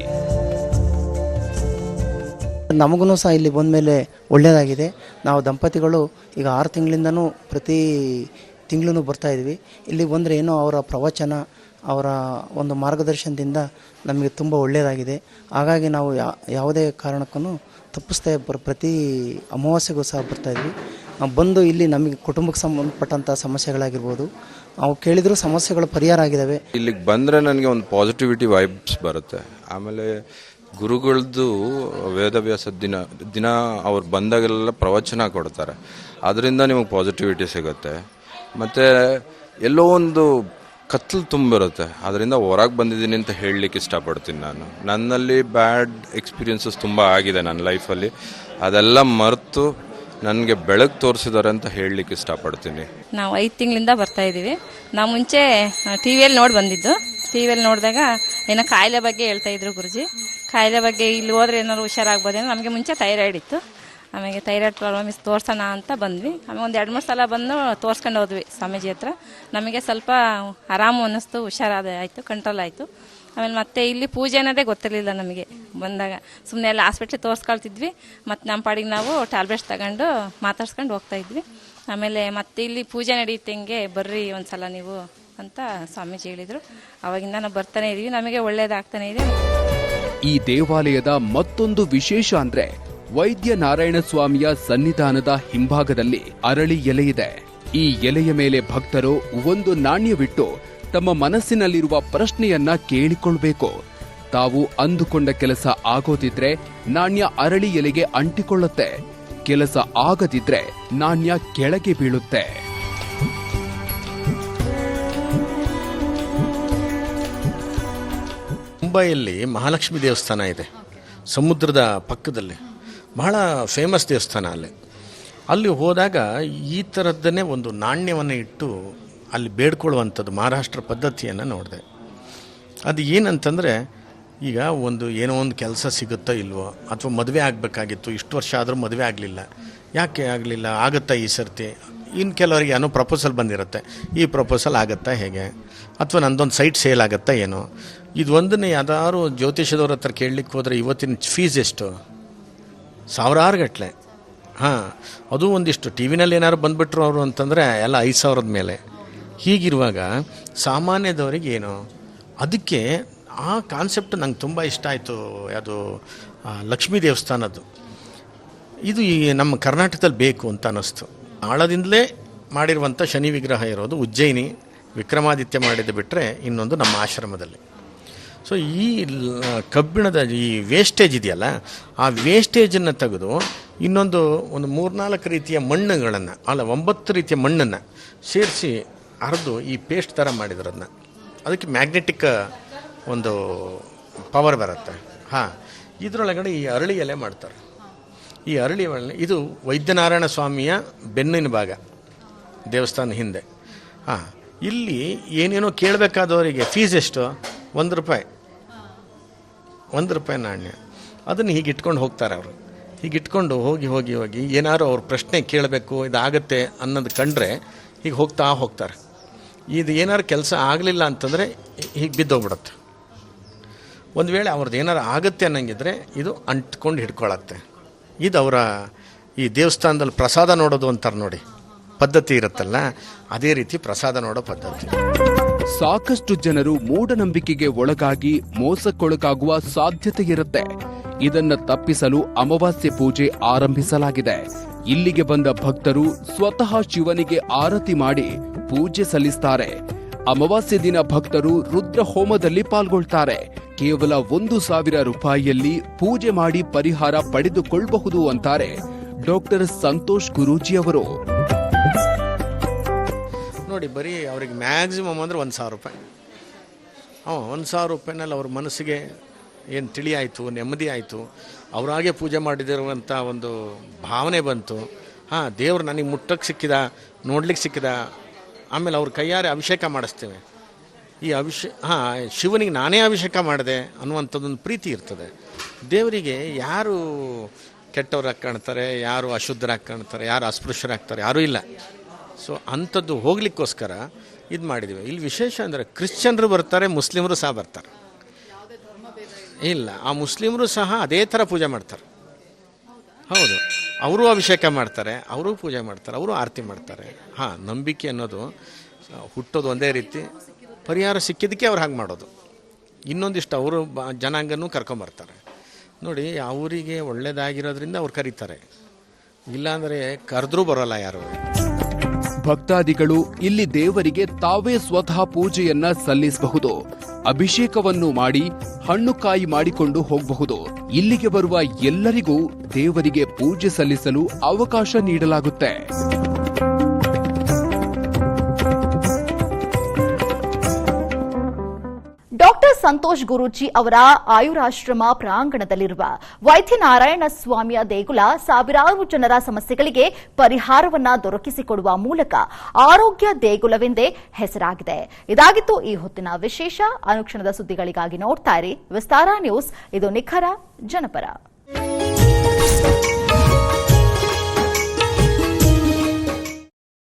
ನಮಗೂ ಸಹ ಇಲ್ಲಿ ಬಂದಮೇಲೆ ಒಳ್ಳೆಯದಾಗಿದೆ ನಾವು ದಂಪತಿಗಳು ಈಗ ಆರು ತಿಂಗಳಿಂದನೂ ಪ್ರತಿ ತಿಂಗಳೂ ಬರ್ತಾ ಇದ್ವಿ. ಇಲ್ಲಿ ಬಂದರೆ ಏನೋ ಅವರ ಪ್ರವಚನ, ಅವರ ಒಂದು ಮಾರ್ಗದರ್ಶನದಿಂದ ನಮಗೆ ತುಂಬ ಒಳ್ಳೆಯದಾಗಿದೆ ಹಾಗಾಗಿ ನಾವು ಯಾವುದೇ ಕಾರಣಕ್ಕೂ ತಪ್ಪಿಸ್ತಾ ಪ್ರತಿ ಅಮಾವಾಸ್ಯೆಗೂ ಸಹ ಬರ್ತಾ ನಾವು ಬಂದು ಇಲ್ಲಿ ನಮಗೆ ಕುಟುಂಬಕ್ಕೆ ಸಂಬಂಧಪಟ್ಟಂಥ ಸಮಸ್ಯೆಗಳಾಗಿರ್ಬೋದು ನಾವು ಕೇಳಿದ್ರು ಸಮಸ್ಯೆಗಳು ಪರಿಹಾರ ಆಗಿದಾವೆ. ಇಲ್ಲಿಗೆ ಬಂದರೆ ನನಗೆ ಒಂದು ಪಾಸಿಟಿವಿಟಿ ವೈಬ್ಸ್ ಬರುತ್ತೆ. ಆಮೇಲೆ ಗುರುಗಳದ್ದು ವೇದವ್ಯಾಸ ದಿನ ದಿನ ಅವ್ರು ಬಂದಾಗೆಲ್ಲ ಪ್ರವಚನ ಕೊಡ್ತಾರೆ. ಅದರಿಂದ ನಿಮಗೆ ಪಾಸಿಟಿವಿಟಿ ಸಿಗುತ್ತೆ. ಮತ್ತು ಎಲ್ಲೋ ಒಂದು ಕತ್ಲು ತುಂಬಿರುತ್ತೆ. ಅದರಿಂದ ಹೊರಗೆ ಬಂದಿದ್ದೀನಿ ಅಂತ ಹೇಳಲಿಕ್ಕೆ ಇಷ್ಟಪಡ್ತೀನಿ ನಾನು. ನನ್ನಲ್ಲಿ ಬ್ಯಾಡ್ ಎಕ್ಸ್ಪೀರಿಯನ್ಸಸ್ ತುಂಬ ಆಗಿದೆ ನನ್ನ ಲೈಫಲ್ಲಿ. ಅದೆಲ್ಲ ಮರೆತು ನನಗೆ ಬೆಳಕು ತೋರಿಸಿದ್ದಾರೆ ಅಂತ ಹೇಳಲಿಕ್ಕೆ ಇಷ್ಟಪಡ್ತೀನಿ. ನಾವು ಐದು ತಿಂಗಳಿಂದ ಬರ್ತಾ ಇದ್ದೀವಿ ನಾವು ಮುಂಚೆ ಟಿ ವಿಯಲ್ಲಿ ನೋಡಿ ಬಂದಿದ್ದು. ಟಿ ವಿಯಲ್ಲಿ ನೋಡಿದಾಗ ಏನೋ ಕಾಯಿಲೆ ಬಗ್ಗೆ ಹೇಳ್ತಾ ಇದ್ರು ಗುರುಜಿ. ಕಾಯಿಲೆ ಬಗ್ಗೆ ಇಲ್ಲಿ ಹೋದ್ರೆ ಏನಾದ್ರು ಹುಷಾರಾಗ್ಬೋದೇನೋ ನಮಗೆ ಮುಂಚೆ ಥೈರಾಯ್ಡ್ ಇತ್ತು. ಆಮೇಲೆ ಥೈರಾಯ್ಡ್ ಪ್ರಾಬ್ಲಮ್ ಇಸ್ ತೋರ್ಸೋಣ ಅಂತ ಬಂದ್ವಿ. ಆಮೇಲೆ ಒಂದು ಎರಡು ಮೂರು ಸಲ ಬಂದು ತೋರಿಸ್ಕೊಂಡು ಹೋದ್ವಿ ಸ್ವಾಮೀಜಿ ಹತ್ರ. ನಮಗೆ ಸ್ವಲ್ಪ ಆರಾಮು ಅನ್ನಿಸ್ತು, ಹುಷಾರಾದ ಆಯಿತು ಕಂಟ್ರೋಲ್ ಆಯಿತು. ಆಮೇಲೆ ಮತ್ತೆ ಇಲ್ಲಿ ಪೂಜೆ ಅನ್ನೋದೇ ಗೊತ್ತಿರಲಿಲ್ಲ ನಮಗೆ. ಬಂದಾಗ ಸುಮ್ಮನೆ ಎಲ್ಲ ಹಾಸ್ಪಿಟ್ಲಿಗೆ ತೋರಿಸ್ಕೊಳ್ತಿದ್ವಿ. ಮತ್ತು ನಮ್ಮ ಪಾಡಿಗೆ ನಾವು ಟ್ಯಾಬ್ಲೆಟ್ಸ್ ತಗೊಂಡು ಮಾತಾಡ್ಸ್ಕೊಂಡು ಹೋಗ್ತಾ ಇದ್ವಿ. ಆಮೇಲೆ ಮತ್ತೆ ಇಲ್ಲಿ ಪೂಜೆ ನಡೆಯುತ್ತೆ ಹಿಂಗೆ, ಬರ್ರಿ ಒಂದ್ಸಲ ನೀವು ಅಂತ ಸ್ವಾಮೀಜಿ ಹೇಳಿದರು. ಅವಾಗಿಂದ ನಾವು ಬರ್ತಾನೆ ಇದೀವಿ. ನಮಗೆ ಒಳ್ಳೇದಾಗ್ತಾನೆ ಇದೆ. ಈ ದೇವಾಲಯದ ಮತ್ತೊಂದು ವಿಶೇಷ ಅಂದ್ರೆ ವೈದ್ಯ ನಾರಾಯಣ ಸ್ವಾಮಿಯ ಸನ್ನಿಧಾನದ ಹಿಂಭಾಗದಲ್ಲಿ ಅರಳಿ ಎಲೆಯಿದೆ ಈ ಎಲೆಯ ಮೇಲೆ ಭಕ್ತರು ಒಂದು ನಾಣ್ಯವಿಟ್ಟು ತಮ್ಮ ಮನಸ್ಸಿನಲ್ಲಿರುವ ಪ್ರಶ್ನೆಯನ್ನ ಕೇಳಿಕೊಳ್ಬೇಕು. ತಾವು ಅಂದುಕೊಂಡ ಕೆಲಸ ಆಗೋದಿದ್ರೆ ನಾಣ್ಯ ಅರಳಿ ಎಲೆಗೆ ಅಂಟಿಕೊಳ್ಳುತ್ತೆ. ಕೆಲಸ ಆಗದಿದ್ರೆ ನಾಣ್ಯ ಕೆಳಗೆ ಬೀಳುತ್ತೆ. ಮುಂಬೈಯಲ್ಲಿ ಮಹಾಲಕ್ಷ್ಮಿ ದೇವಸ್ಥಾನ ಇದೆ. ಸಮುದ್ರದ ಪಕ್ಕದಲ್ಲಿ. ಬಹಳ ಫೇಮಸ್ ದೇವಸ್ಥಾನ ಅಲ್ಲಿ. ಅಲ್ಲಿ ಹೋದಾಗ ಈ ಥರದ್ದನ್ನೇ ಒಂದು ನಾಣ್ಯವನ್ನು ಇಟ್ಟು ಅಲ್ಲಿ ಬೇಡ್ಕೊಳ್ಳುವಂಥದ್ದು ಮಹಾರಾಷ್ಟ್ರ ಪದ್ಧತಿಯನ್ನು ನೋಡಿದೆ. ಅದು ಏನಂತಂದರೆ, ಈಗ ಒಂದು ಏನೋ ಒಂದು ಕೆಲಸ ಸಿಗುತ್ತೋ ಇಲ್ವೋ, ಅಥವಾ ಮದುವೆ ಆಗಬೇಕಾಗಿತ್ತು, ಇಷ್ಟು ವರ್ಷ ಆದರೂ ಮದುವೆ ಆಗಲಿಲ್ಲ. ಯಾಕೆ ಆಗಲಿಲ್ಲ? ಆಗುತ್ತಾ ಈ ಸರ್ತಿ? ಇನ್ನು ಕೆಲವರಿಗೆ ಏನೋ ಪ್ರಪೋಸಲ್ ಬಂದಿರುತ್ತೆ. ಈ ಪ್ರಪೋಸಲ್ ಆಗುತ್ತಾ ಹೇಗೆ? ಅಥವಾ ನಂದೊಂದು ಸೈಟ್ ಸೇಲ್ ಆಗುತ್ತಾ ಏನೋ? ಇದು ಒಂದನ್ನೇ ಯಾವ್ದಾದ್ರು ಜ್ಯೋತಿಷದವ್ರ ಹತ್ರ ಕೇಳಲಿಕ್ಕೆ ಹೋದರೆ ಇವತ್ತಿನ ಫೀಸ್ ಎಷ್ಟು? ಸಾವಿರಾರು ಗಟ್ಟಲೆ ಹಾಂ, ಅದು ಒಂದಿಷ್ಟು. ಟಿ ವಿನಲ್ಲಿ ಏನಾದ್ರು ಬಂದುಬಿಟ್ರು ಅವರು ಅಂತಂದರೆ, ಎಲ್ಲ ಐದು ಸಾವಿರದ ಮೇಲೆ. ಹೀಗಿರುವಾಗ ಸಾಮಾನ್ಯದವರಿಗೆ ಏನು? ಅದಕ್ಕೆ ಆ ಕಾನ್ಸೆಪ್ಟ್ ನಂಗೆ ತುಂಬ ಇಷ್ಟ ಆಯಿತು. ಅದು ಲಕ್ಷ್ಮೀ ದೇವಸ್ಥಾನದ್ದು. ಇದು ಈ ನಮ್ಮ ಕರ್ನಾಟಕದಲ್ಲಿ ಬೇಕು ಅಂತ ಅನ್ನಿಸ್ತು. ಆಳದಿಂದಲೇ ಮಾಡಿರುವಂಥ ಶನಿ ವಿಗ್ರಹ ಇರೋದು ಉಜ್ಜಯಿನಿ, ವಿಕ್ರಮಾದಿತ್ಯ ಮಾಡಿದ್ದು ಬಿಟ್ಟರೆ ಇನ್ನೊಂದು ನಮ್ಮ ಆಶ್ರಮದಲ್ಲಿ. ಸೊ ಈ ಕಬ್ಬಿಣದ ಈ ವೇಸ್ಟೇಜ್ ಇದೆಯಲ್ಲ, ಆ ವೇಸ್ಟೇಜನ್ನು ತೆಗೆದು ಇನ್ನೊಂದು ಒಂದು ಮೂರ್ನಾಲ್ಕು ರೀತಿಯ ಮಣ್ಣುಗಳನ್ನು, ಅಲ್ಲ, ಒಂಬತ್ತು ರೀತಿಯ ಮಣ್ಣನ್ನು ಸೇರಿಸಿ ಅರ್ದು ಈ ಪೇಸ್ಟ್ ಥರ ಮಾಡಿದ್ರು ಅದನ್ನ ಅದಕ್ಕೆ ಮ್ಯಾಗ್ನೆಟಿಕ್ ಒಂದು ಪವರ್ ಬರುತ್ತೆ. ಹಾಂ, ಇದರೊಳಗಡೆ ಈ ಅರಳಿ ಎಲೆ ಮಾಡ್ತಾರೆ. ಈ ಅರಳಿ ಇದು ವೈದ್ಯನಾರಾಯಣ ಸ್ವಾಮಿಯ ಬೆನ್ನಿನ ಭಾಗ, ದೇವಸ್ಥಾನ ಹಿಂದೆ. ಹಾಂ, ಇಲ್ಲಿ ಏನೇನೋ ಕೇಳಬೇಕಾದವರಿಗೆ ಫೀಸ್ ಎಷ್ಟು? ಒಂದು ರೂಪಾಯಿ. ಒಂದು ರೂಪಾಯಿ ನಾಣ್ಯ. ಅದನ್ನು ಹೀಗೆ ಇಟ್ಕೊಂಡು ಹೋಗ್ತಾರೆ ಅವರು. ಹೀಗೆ ಇಟ್ಕೊಂಡು ಹೋಗಿ ಹೋಗಿ ಹೋಗಿ ಏನಾದ್ರು ಅವ್ರ ಪ್ರಶ್ನೆ ಕೇಳಬೇಕು, ಇದಾಗತ್ತೆ ಅನ್ನೋದು ಕಂಡ್ರೆ ಹೀಗೆ ಹೋಗ್ತಾ ಹೋಗ್ತಾರೆ. ಇದು ಏನಾದ್ರು ಕೆಲಸ ಆಗಲಿಲ್ಲ ಅಂತಂದರೆ ಹೀಗೆ ಬಿದ್ದೋಗ್ಬಿಡತ್ತೆ. ಒಂದು ವೇಳೆ ಅವ್ರದ್ದು ಏನಾರು ಆಗುತ್ತೆ ಅನ್ನಂಗಿದ್ರೆ ಇದು ಅಂಟ್ಕೊಂಡು ಹಿಡ್ಕೊಳತ್ತೆ. ಇದು ಅವರ ಈ ದೇವಸ್ಥಾನದಲ್ಲಿ ಪ್ರಸಾದ ನೋಡೋದು ಅಂತಾರೆ ನೋಡಿ. ಪದ್ಧತಿ ಇರುತ್ತಲ್ಲ, ಅದೇ ರೀತಿ ಪ್ರಸಾದ ನೋಡೋ ಪದ್ಧತಿ. ಸಾಕಷ್ಟು ಜನರು ಮೂಢನಂಬಿಕೆಗೆ ಒಳಗಾಗಿ ಮೋಸಕ್ಕೊಳಗಾಗುವ ಸಾಧ್ಯತೆ ಇರುತ್ತೆ. ಇದನ್ನು ತಪ್ಪಿಸಲು ಅಮಾವಾಸ್ಯೆ ಪೂಜೆ ಆರಂಭಿಸಲಾಗಿದೆ. ಇಲ್ಲಿಗೆ ಬಂದ ಭಕ್ತರು ಸ್ವತಃ ಶಿವನಿಗೆ ಆರತಿ ಮಾಡಿ ಪೂಜೆ ಸಲ್ಲಿಸ್ತಾರೆ. ಅಮಾವಾಸ್ಯೆ ದಿನ ಭಕ್ತರು ರುದ್ರ ಹೋಮದಲ್ಲಿ ಪಾಲ್ಗೊಳ್ತಾರೆ. ಕೇವಲ ಒಂದು ಸಾವಿರ ರೂಪಾಯಿಯಲ್ಲಿ ಪೂಜೆ ಮಾಡಿ ಪರಿಹಾರ ಪಡೆದುಕೊಳ್ಳಬಹುದು ಅಂತಾರೆ ಡಾಕ್ಟರ್ ಸಂತೋಷ್ ಗುರೂಜಿ ಅವರು. ನೋಡಿ, ಬರೀ ಅವ್ರಿಗೆ ಮ್ಯಾಕ್ಸಿಮಮ್ ಅಂದರೆ ಒಂದು ಸಾವಿರ ರೂಪಾಯಿ. ಹ್ಞೂ, ಒಂದು ಸಾವಿರ ರೂಪಾಯಿನಲ್ಲಿ ಅವ್ರ ಮನಸ್ಸಿಗೆ ಏನು ತಿಳಿಯಾಯಿತು ನೆಮ್ಮದಿ ಆಯಿತು, ಅವರಾಗೆ ಪೂಜೆ ಮಾಡಿದಿರುವಂಥ ಒಂದು ಭಾವನೆ ಬಂತು. ಹಾಂ, ದೇವ್ರು ನನಗೆ ಮುಟ್ಟಕ್ಕೆ ಸಿಕ್ಕಿದ ನೋಡ್ಲಿಕ್ಕೆ ಸಿಕ್ಕಿದ ಆಮೇಲೆ ಅವ್ರ ಕೈಯಾರೆ ಅಭಿಷೇಕ ಮಾಡಿಸ್ತೇವೆ. ಈ ಅಭಿಷೇ, ಹಾಂ, ಶಿವನಿಗೆ ನಾನೇ ಅಭಿಷೇಕ ಮಾಡಿದೆ ಅನ್ನುವಂಥದ್ದೊಂದು ಪ್ರೀತಿ ಇರ್ತದೆ. ದೇವರಿಗೆ ಯಾರು ಕೆಟ್ಟವ್ರಾಗಿ ಕಾಣ್ತಾರೆ, ಯಾರು ಅಶುದ್ಧರಾಗಿ ಕಾಣ್ತಾರೆ, ಯಾರು ಅಸ್ಪೃಶ್ಯರಾಗ್ತಾರೆ, ಯಾರೂ ಇಲ್ಲ. ಸೊ ಅಂಥದ್ದು ಹೋಗ್ಲಿಕ್ಕೋಸ್ಕರ ಇದು ಮಾಡಿದ್ದೀವಿ ಇಲ್ಲಿ ವಿಶೇಷ ಅಂದರೆ ಕ್ರಿಶ್ಚಿಯನ್ರು ಬರ್ತಾರೆ, ಮುಸ್ಲಿಮರು ಸಹ ಬರ್ತಾರೆ. ಇಲ್ಲ, ಆ ಮುಸ್ಲಿಮರು ಸಹ ಅದೇ ಥರ ಪೂಜೆ ಮಾಡ್ತಾರೆ. ಹೌದು. ಅವರು ಅಭಿಷೇಕ ಮಾಡ್ತಾರೆ, ಅವರು ಪೂಜೆ ಮಾಡ್ತಾರೆ, ಅವರು ಆರತಿ ಮಾಡ್ತಾರೆ. ಹಾಂ, ನಂಬಿಕೆ ಅನ್ನೋದು ಹುಟ್ಟೋದು ಒಂದೇ ರೀತಿ. ಪರಿಹಾರ ಸಿಕ್ಕಿದ್ದಕ್ಕೆ ಅವ್ರು ಹಾಗೆ ಮಾಡೋದು. ಇನ್ನೊಂದಿಷ್ಟು ಅವರು ಬ, ಜನಾಂಗನೂ ಕರ್ಕೊಂಬರ್ತಾರೆ. ನೋಡಿ, ಅವರಿಗೆ ಒಳ್ಳೆಯದಾಗಿರೋದ್ರಿಂದ ಅವ್ರು ಕರೀತಾರೆ. ಇಲ್ಲಾಂದರೆ ಕರೆದ್ರೂ ಬರೋಲ್ಲ ಯಾರು. ಭಕ್ತಾದಿಗಳು ಇಲ್ಲಿ ದೇವರಿಗೆ ತಾವೇ ಸ್ವತಃ ಪೂಜೆಯನ್ನ ಸಲ್ಲಿಸಬಹುದು. ಅಭಿಷೇಕವನ್ನು ಮಾಡಿ ಹಣ್ಣು ಕಾಯಿ ಮಾಡಿಕೊಂಡು ಹೋಗಬಹುದು. ಇಲ್ಲಿಗೆ ಬರುವ ಎಲ್ಲರಿಗೂ ದೇವರಿಗೆ ಪೂಜೆ ಸಲ್ಲಿಸಲು ಅವಕಾಶ ನೀಡಲಾಗುತ್ತೆ. ಸಂತೋಷ್ ಗುರೂಜಿ ಅವರ ಆಯುರಾಶ್ರಮ ಪ್ರಾಂಗಣದಲ್ಲಿರುವ ವೈದ್ಯನಾರಾಯಣ ಸ್ವಾಮಿಯ ದೇಗುಲ ಸಾವಿರಾರು ಜನರ ಸಮಸ್ಯೆಗಳಿಗೆ ಪರಿಹಾರವನ್ನ ದೊರಕಿಸಿಕೊಡುವ ಮೂಲಕ ಆರೋಗ್ಯ ದೇಗುಲವೆಂದೇ ಹೆಸರಾಗಿದೆ. ಇದಾಗಿತ್ತು ಈ ಹೊತ್ತಿನ ವಿಶೇಷ. ಅನುಕ್ಷಣದ ಸುದ್ದಿಗಳಿಗಾಗಿ ನೋಡ್ತಾ ಇರಿ. ವಿಸ್ತಾರ ನ್ಯೂಸ್. ಇದು ನಿಖರ ಜನಪರ.